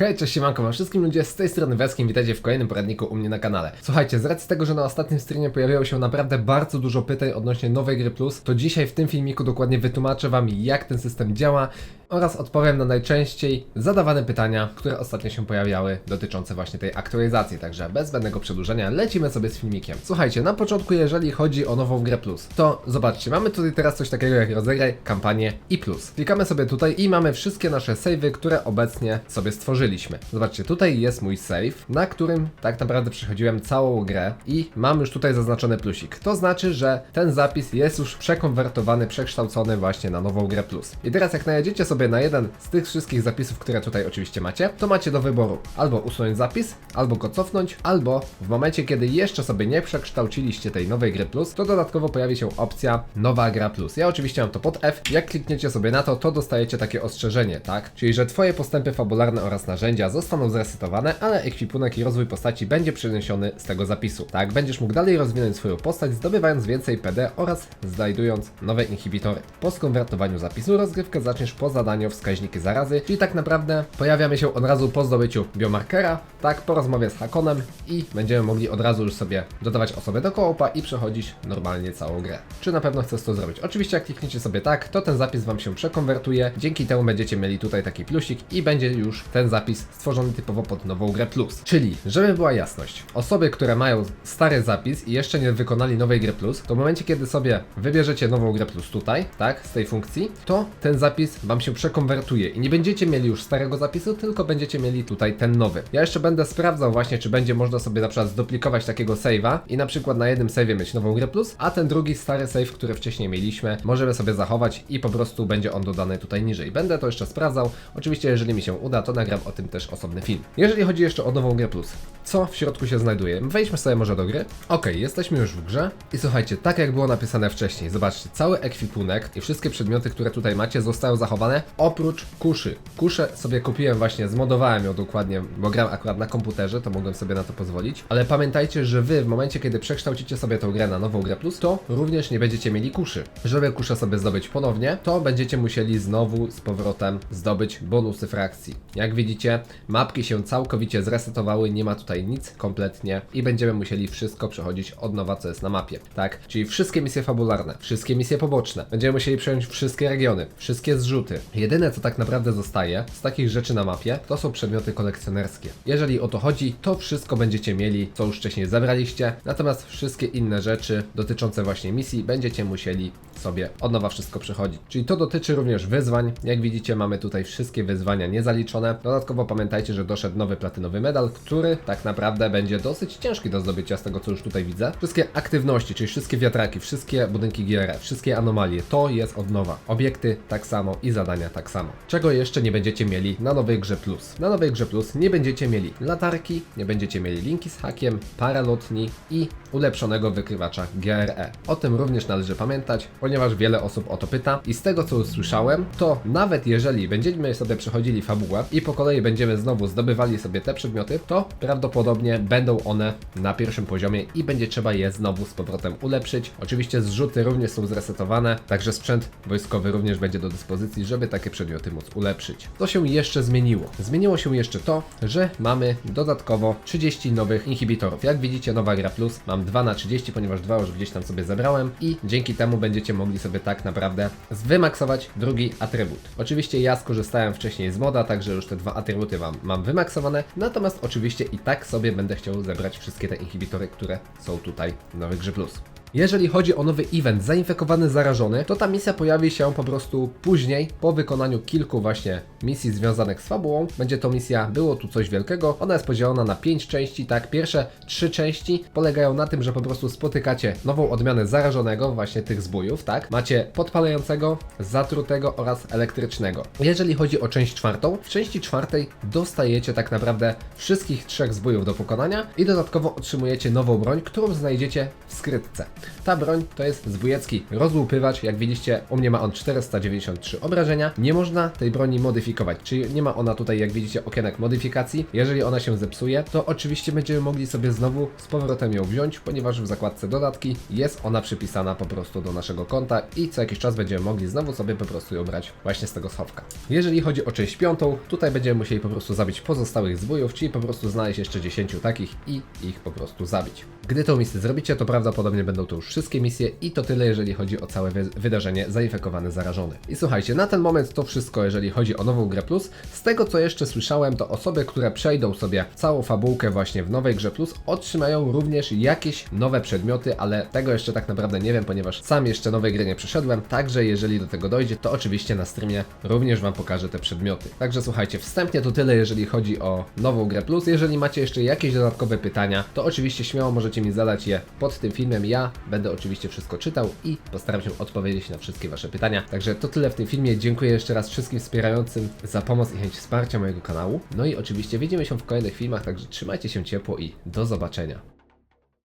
Hej, cześć siemanko wam wszystkim ludzie, z tej strony Weskim, witajcie w kolejnym poradniku u mnie na kanale. Słuchajcie, z racji tego, że na ostatnim streamie pojawiało się naprawdę bardzo dużo pytań odnośnie nowej gry Plus, to dzisiaj w tym filmiku dokładnie wytłumaczę wam jak ten system działa oraz odpowiem na najczęściej zadawane pytania, które ostatnio się pojawiały dotyczące właśnie tej aktualizacji, także bez zbędnego przedłużenia lecimy sobie z filmikiem. Słuchajcie, na początku jeżeli chodzi o nową grę Plus, to zobaczcie, mamy tutaj teraz coś takiego jak rozegraj, kampanię i Plus. Klikamy sobie tutaj i mamy wszystkie nasze savey, które obecnie sobie stworzyliśmy. Zobaczcie, tutaj jest mój save, na którym tak naprawdę przechodziłem całą grę i mam już tutaj zaznaczony plusik. To znaczy, że ten zapis jest już przekonwertowany, przekształcony właśnie na nową grę Plus. I teraz jak najedziecie sobie na jeden z tych wszystkich zapisów, które tutaj oczywiście macie, to macie do wyboru albo usunąć zapis, albo go cofnąć, albo w momencie, kiedy jeszcze sobie nie przekształciliście tej nowej gry Plus, to dodatkowo pojawi się opcja nowa gra Plus. Ja oczywiście mam to pod F. Jak klikniecie sobie na to, to dostajecie takie ostrzeżenie, tak? Czyli, że twoje postępy fabularne oraz narzędzia zostaną zresetowane, ale ekwipunek i rozwój postaci będzie przeniesiony z tego zapisu. Tak, będziesz mógł dalej rozwinąć swoją postać, zdobywając więcej PD oraz znajdując nowe inhibitory. Po skonwertowaniu zapisu rozgrywkę zaczniesz po zadaniu wskaźniki zarazy, czyli tak naprawdę pojawiamy się od razu po zdobyciu biomarkera, tak, po rozmowie z Hakonem i będziemy mogli od razu już sobie dodawać osobę do koopa i przechodzić normalnie całą grę. Czy na pewno chcesz to zrobić? Oczywiście jak klikniecie sobie tak, to ten zapis Wam się przekonwertuje, dzięki temu będziecie mieli tutaj taki plusik i będzie już ten zapis stworzony typowo pod nową grę plus. Czyli, żeby była jasność, osoby, które mają stary zapis i jeszcze nie wykonali nowej gry plus, to w momencie kiedy sobie wybierzecie nową grę plus tutaj, tak, z tej funkcji, to ten zapis Wam się przekonwertuje i nie będziecie mieli już starego zapisu, tylko będziecie mieli tutaj ten nowy. Ja jeszcze będę sprawdzał właśnie, czy będzie można sobie na przykład zduplikować takiego save'a i na przykład na jednym save'ie mieć nową grę plus, a ten drugi stary save, który wcześniej mieliśmy, możemy sobie zachować i po prostu będzie on dodany tutaj niżej. Będę to jeszcze sprawdzał. Oczywiście, jeżeli mi się uda, to nagram o tym też osobny film. Jeżeli chodzi jeszcze o nową grę plus, co w środku się znajduje? Wejdźmy sobie może do gry. Ok, jesteśmy już w grze i słuchajcie, tak jak było napisane wcześniej, zobaczcie, cały ekwipunek i wszystkie przedmioty, które tutaj macie, zostały zachowane oprócz kuszy. Kuszę sobie kupiłem właśnie, zmodowałem ją dokładnie, bo gram akurat na komputerze, to mogłem sobie na to pozwolić. Ale pamiętajcie, że wy w momencie, kiedy przekształcicie sobie tą grę na nową grę plus, to również nie będziecie mieli kuszy. Żeby kuszę sobie zdobyć ponownie, to będziecie musieli znowu z powrotem zdobyć bonusy frakcji. Jak widzicie, mapki się całkowicie zresetowały, nie ma tutaj nic kompletnie i będziemy musieli wszystko przechodzić od nowa, co jest na mapie. Tak? Czyli wszystkie misje fabularne, wszystkie misje poboczne. Będziemy musieli przejąć wszystkie regiony, wszystkie zrzuty. Jedyne, co tak naprawdę zostaje z takich rzeczy na mapie, to są przedmioty kolekcjonerskie. Jeżeli o to chodzi, to wszystko będziecie mieli, co już wcześniej zebraliście, natomiast wszystkie inne rzeczy dotyczące właśnie misji będziecie musieli sobie od nowa wszystko przechodzić. Czyli to dotyczy również wyzwań. Jak widzicie, mamy tutaj wszystkie wyzwania niezaliczone. Dodatkowo pamiętajcie, że doszedł nowy platynowy medal, który tak naprawdę będzie dosyć ciężki do zdobycia z tego, co już tutaj widzę. Wszystkie aktywności, czyli wszystkie wiatraki, wszystkie budynki GR, wszystkie anomalie, to jest od nowa. Obiekty tak samo i zadania tak samo. Czego jeszcze nie będziecie mieli na nowej grze plus? Na nowej grze plus nie będziecie mieli latarki, nie będziecie mieli linki z hakiem, paralotni i ulepszonego wykrywacza GRE. O tym również należy pamiętać, ponieważ wiele osób o to pyta i z tego co usłyszałem, to nawet jeżeli będziemy sobie przechodzili fabułę i po kolei będziemy znowu zdobywali sobie te przedmioty, to prawdopodobnie będą one na pierwszym poziomie i będzie trzeba je znowu z powrotem ulepszyć. Oczywiście zrzuty również są zresetowane, także sprzęt wojskowy również będzie do dyspozycji, żeby takie przedmioty móc ulepszyć. Co się jeszcze zmieniło? Zmieniło się jeszcze to, że mamy dodatkowo 30 nowych inhibitorów. Jak widzicie, nowa gra plus, mam 2 na 30, ponieważ dwa już gdzieś tam sobie zebrałem i dzięki temu będziecie mogli sobie tak naprawdę wymaksować drugi atrybut. Oczywiście ja skorzystałem wcześniej z moda, także już te dwa atrybuty mam, mam wymaksowane, natomiast oczywiście i tak sobie będę chciał zebrać wszystkie te inhibitory, które są tutaj w nowej grze plus. Jeżeli chodzi o nowy event zainfekowany zarażony, to ta misja pojawi się po prostu później, po wykonaniu kilku właśnie misji związanych z fabułą. Będzie to misja Było tu coś wielkiego. Ona jest podzielona na 5 części, tak? Pierwsze trzy części polegają na tym, że po prostu spotykacie nową odmianę zarażonego, właśnie tych zbójów, tak? Macie podpalającego, zatrutego oraz elektrycznego. Jeżeli chodzi o część czwartą, w części czwartej dostajecie tak naprawdę wszystkich trzech zbójów do pokonania i dodatkowo otrzymujecie nową broń, którą znajdziecie w skrytce. Ta broń to jest zbójecki rozłupywacz, jak widzicie u mnie ma on 493 obrażenia. Nie można tej broni modyfikować, czyli nie ma ona tutaj jak widzicie okienek modyfikacji. Jeżeli ona się zepsuje, to oczywiście będziemy mogli sobie znowu z powrotem ją wziąć, ponieważ w zakładce dodatki jest ona przypisana po prostu do naszego konta i co jakiś czas będziemy mogli znowu sobie po prostu ją brać właśnie z tego schowka. Jeżeli chodzi o część piątą, tutaj będziemy musieli po prostu zabić pozostałych zbójów, czyli po prostu znaleźć jeszcze 10 takich i ich po prostu zabić. Gdy tą misję zrobicie, to prawdopodobnie będą to już wszystkie misje i to tyle, jeżeli chodzi o całe wy wydarzenie zainfekowany, zarażony. I słuchajcie, na ten moment to wszystko, jeżeli chodzi o nową grę plus. Z tego co jeszcze słyszałem, to osoby, które przejdą sobie całą fabułkę właśnie w nowej grze plus, otrzymają również jakieś nowe przedmioty, ale tego jeszcze tak naprawdę nie wiem, ponieważ sam jeszcze nowej gry nie przeszedłem. Także jeżeli do tego dojdzie, to oczywiście na streamie również Wam pokażę te przedmioty. Także słuchajcie, wstępnie to tyle, jeżeli chodzi o nową grę plus. Jeżeli macie jeszcze jakieś dodatkowe pytania, to oczywiście śmiało możecie mi zadać je pod tym filmem. Ja będę oczywiście wszystko czytał i postaram się odpowiedzieć na wszystkie Wasze pytania. Także to tyle w tym filmie. Dziękuję jeszcze raz wszystkim wspierającym za pomoc i chęć wsparcia mojego kanału. No i oczywiście widzimy się w kolejnych filmach, także trzymajcie się ciepło i do zobaczenia.